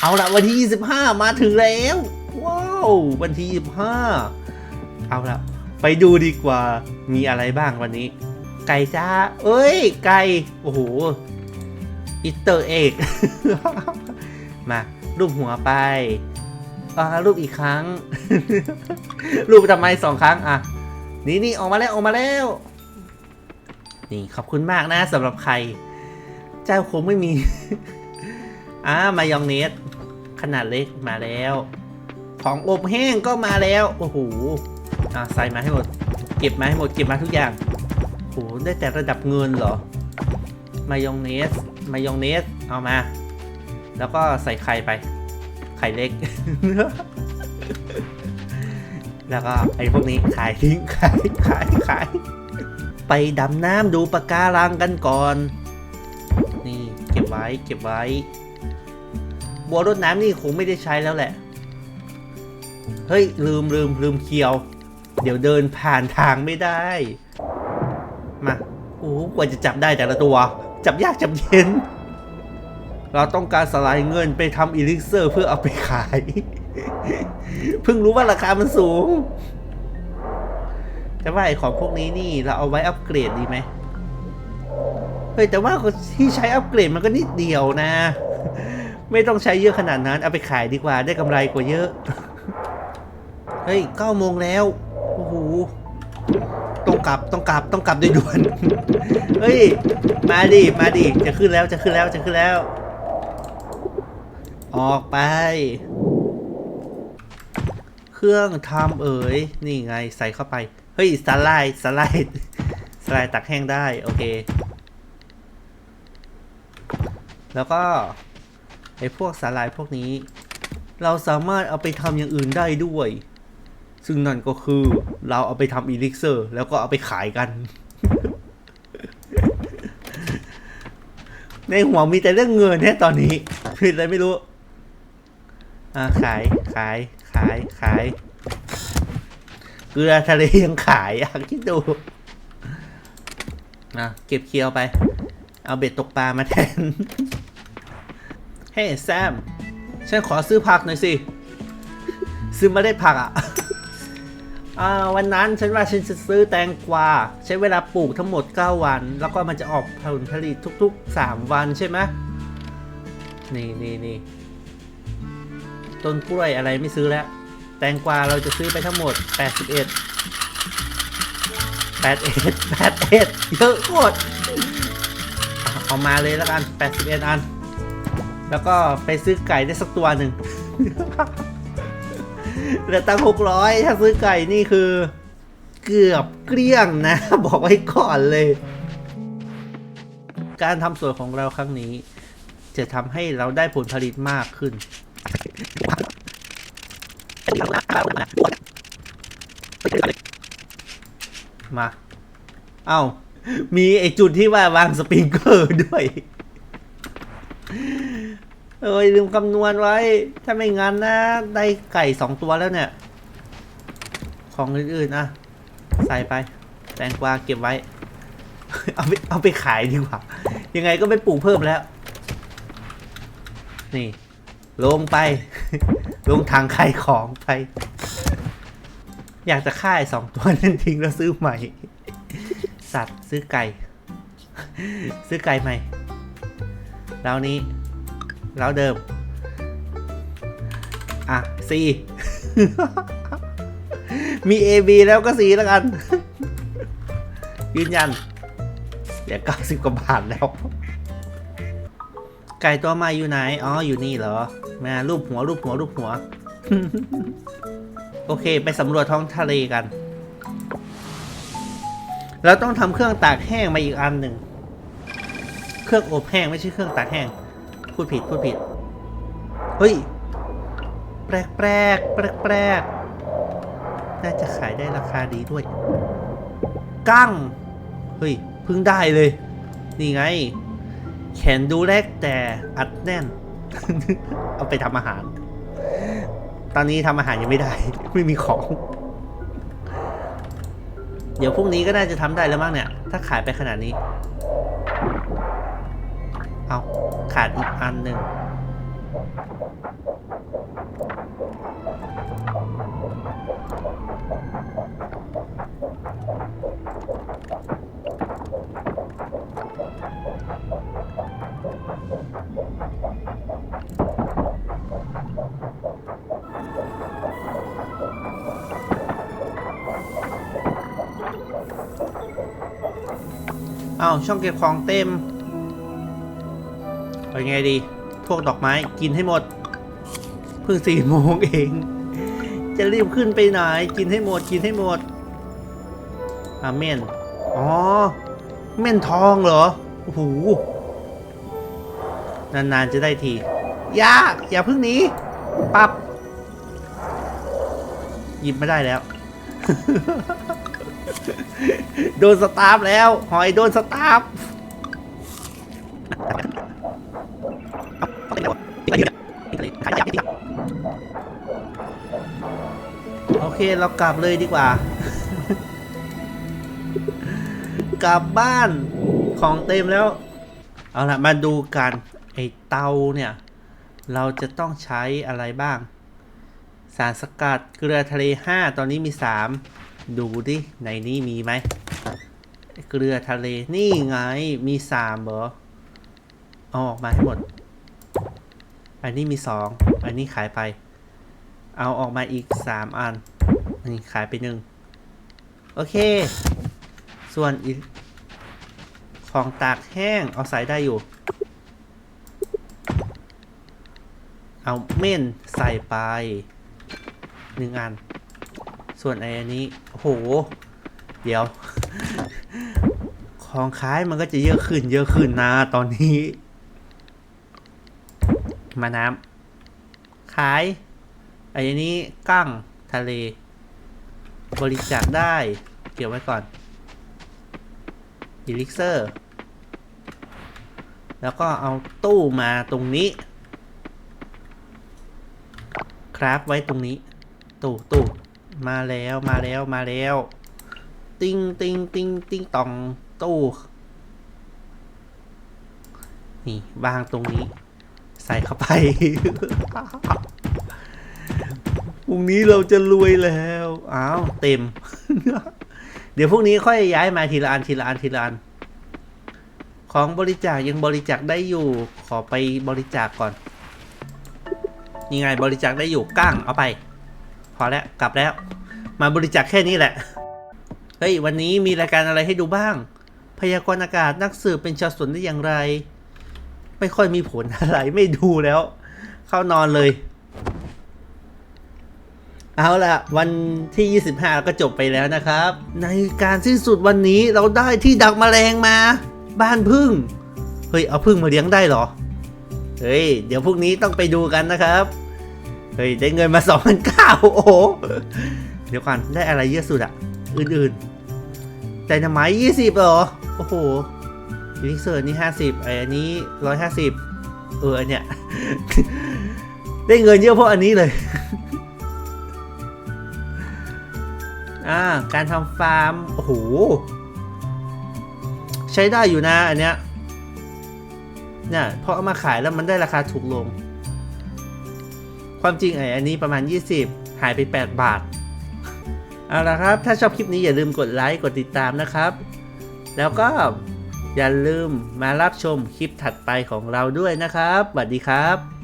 เอาละวันที่ 25 มาถึงแล้ว ว้าววันที่ 25 เอาละไปดูดีกว่ามีอะไรบ้างวันนี้ ไก่จ้า เอ้ย ไก่ โอ้โหอิเตอร์เอกมารูปหัวไปอ่ารูปอีกครั้ง รูปทำไมสองครั้งอะนี่นี่ออกมาแล้วออกมาแล้ว นี่ขอบคุณมากนะสำหรับใคร เจ้าคงไม่มีอ่ามายองเนส ขนาดเล็กมาแล้ว ของอบแห้งก็มาแล้ว โอ้โหอ่าใส่มาให้หมด เก็บมาให้หมด เก็บมาทุกอย่างโอ้โหได้แต่ระดับเงินเหรอ มายองเนส มายองเนส เอามา แล้วก็ใส่ไข่ไป ไข่เล็ก แล้วก็ไอ้พวกนี้ขายทิ้งขายขายขาย ไปดำน้ำดูปะการังกันก่อน นี่เก็บไว้เก็บไว้ บัวรดน้ำนี่คงไม่ได้ใช้แล้วแหละ เฮ้ย ลืมลืมลืมเคียว เดี๋ยวเดินผ่านทางไม่ได้ มาโอ้โหกว่าจะจับได้แต่ละตัว จับยากจับเย็น เราต้องการสลายเงินไปทำอีลิกเซอร์เพื่อเอาไปขาย เพิ่งรู้ว่าราคามันสูง แต่ว่าไอของพวกนี้นี่เราเอาไว้อัปเกรดดีไหมเฮ้ยแต่ว่าที่ใช้อัปเกรดมันก็นิดเดียวนะ ไม่ต้องใช้เยอะขนาดนั้น เอาไปขายดีกว่าได้กำไรกว่าเยอะ เฮ้ยเก้าโมงแล้ว โอ้โห ต้องกลับต้องกลับต้องกลับโดยด่วน เฮ้ย มาดิมาดิจะขึ้นแล้วจะขึ้นแล้วจะขึ้นแล้ว ออกไป เครื่องทำเอ๋ย นี่ไงใส่เข้าไป เฮ้ยสไลด์สไลด์สไลด์ตักแห้งได้ โอเค แล้วก็ ไอ้พวกสาลายพวกนี้ เราสามารถเอาไปทำอย่างอื่นได้ด้วย ซึ่งนั่นก็คือเราเอาไปทำอีลิกเซอร์ แล้วก็เอาไปขายกัน ในหัวมีแต่เรื่องเงินแค่ตอนนี้ผิดอะไรไม่รู้อ่าขายขายขายขายเกลือทะเลยังขายอะคิดดูอะเก็บเคียวไป เอาเบ็ดตกปลามาแทน เฮ้แซม ฉันขอซื้อผักหน่อยสิ ซื้อเมาได้ผักอะอ่าวันนั้นฉันว่าฉันจะซื้อแตงกวา ใช้เวลาปลูกทั้งหมด 9 วัน แล้วก็มันจะออกผลผลิตทุก ๆ 3 วันใช่ไหมนี่นี่นี่ต้นกล้วยอะไรไม่ซื้อแล้ว แตงกวาเราจะซื้อไปทั้งหมด 81 81 81 เยอะโคตรเอามาเลยแล้วกัน 81 อัน แล้วก็ไปซื้อไก่ได้สักตัวหนึ่งเหลือตังหกร้อยถ้าซื้อไก่นี่คือ เกือบเกลี้ยงนะ บอกไว้ก่อนเลย การทำสวนของเราครั้งนี้ จะทำให้เราได้ผลผลิตมากขึ้นมา เอ้า มีไอจุดที่ว่าวางสปริงเกอร์ด้วย เอ้ยลืมคำนวณไว้ ถ้าไม่งั้นนะ ได้ไก่สองตัวแล้วเนี่ย ของอื่นๆอะใส่ไป แตงกวาเก็บไว้ เอาไปเอาไปขายดีกว่า ยังไงก็ไม่ปลูกเพิ่มแล้ว นี่ ลงไป ลงทางขายของไป อยากจะฆ่าไอ้สองตัวนั้นทิ้งแล้วซื้อใหม่ สัตว์ซื้อไก่ ซื้อไก่ใหม่แล้วนี้ แล้วเดิม อะ C มี A B แล้วก็ C แล้วกัน ยืนยันเดี๋ยวเก้าสิบกว่าบาทแล้ว ไก่ตัวใหม่อยู่ไหน อ๋อ อยู่นี่เหรอ มารูปหัวรูปหัวรูปหัว โอเค ไปสำรวจท้องทะเลกันเราต้องทำเครื่องตากแห้งมาอีกอันหนึ่ง เครื่องอบแห้งไม่ใช่เครื่องตากแห้ง พูดผิดพูดผิด เฮ้ย แปลกแปลกแปลกแปลกน่าจะขายได้ราคาดีด้วย กั้ง เฮ้ยเพิ่งได้เลย นี่ไง แขนดูแรกแต่อัดแน่น เอาไปทำอาหาร ตอนนี้ทำอาหารยังไม่ได้ ไม่มีของ เดี๋ยวพรุ่งนี้ก็น่าจะทำได้แล้วมั้งเนี่ย ถ้าขายไปขนาดนี้ เอาขาดอีกอันหนึ่งเอาช่องเก็บของเต็ม เอายังไงดี พวกดอกไม้กินให้หมด เพิ่งสี่โมงเอง จะรีบขึ้นไปไหน กินให้หมด กินให้หมดอาเมนอ๋อ เม่นทองเหรอ โอ้โห นานๆจะได้ทีอย่าอย่าเพิ่งหนีปับ หยิบไม่ได้แล้ว โดนสตาร์ฟแล้ว หอยโดนสตาร์ฟ เคเรากลับเลยดีกว่า กลับบ้านของเต็มแล้ว เอาละมาดูกันไอเตาเนี่ย เราจะต้องใช้อะไรบ้าง สารสกัดเกลือทะเล 5 ตอนนี้มี 3 ดูดิ ในนี้มีไหม เกลือทะเลนี่ไงมี3เหรอเอาออกมาให้หมด อันนี้มี 2 อันนี้ขายไป เอาออกมาอีก 3 อัน นี่ขายไปหนึ่งโอเค ส่วนอีของตากแห้งเอาใส่ได้อยู่ เอาเม่นใส่ไปหนึ่งอัน ส่วนไอ้อันนี้โอ้โหเดี๋ยว ของขายมันก็จะเยอะขึ้น เยอะขึ้นนะตอนนี้ มาน้ำขายไอ้อันนี้กั้งทะเล บริจาคได้ เก็บไว้ก่อนอีลิกเซอร์ แล้วก็เอาตู้มาตรงนี้ ครับไว้ตรงนี้ ตู้ตู้มาแล้วมาแล้วมาแล้ว ติงติงติงติงตองตู้ นี่วางตรงนี้ ใส่เข้าไป พรุ่งนี้เราจะรวยแล้วอ้าวเต็ม เดี๋ยวพรุ่งนี้ค่อยย้ายมาทีละอันทีละอันทีละอันของบริจาคยังบริจาคได้อยู่ ขอไปบริจาคก่อนยังไงบริจาคได้อยู่ก้างเอาไป พอแล้วกลับแล้ว มาบริจาคแค่นี้แหละเฮ้ยวันนี้มีรายการอะไรให้ดูบ้าง พยากรณ์อากาศนักสืบเป็นชาวสวนได้อย่างไร ไม่ค่อยมีผลอะไรไม่ดูแล้ว เข้านอนเลย เอาล่ะ วันที่ 25ก็จบไปแล้วนะครับ ในการสิ้นสุดวันนี้เราได้ที่ดักแมลงมา บ้านพึ่ง เฮ้ย เอาพึ่งมาเลี้ยงได้เหรอ เฮ้ย เดี๋ยวพรุ่งนี้ต้องไปดูกันนะครับ เฮ้ย ได้เงินมา2 0 0โอ้โห เดี๋ยวก่อนได้อะไรเยอะสุดอะอื่นๆแต่หไม้20เหรอ โอ้โหลิเซอร์นี่50ไออันนี้150เอออันเนี้ยได้เงินเยอะเพราะอันนี้เลย อ่าการทำฟาร์ม โอ้โห ใช้ได้อยู่นะอันเนี้ยเนี่ยพอเอามาขายแล้วมันได้ราคาถูกลง ความจริงไอ้อันนี้ประมาณ 20 หายไป 8 บาท เอาละครับ ถ้าชอบคลิปนี้อย่าลืมกดไลค์ กดติดตามนะครับ แล้วก็อย่าลืมมารับชมคลิปถัดไปของเราด้วยนะครับสวัสดีครับ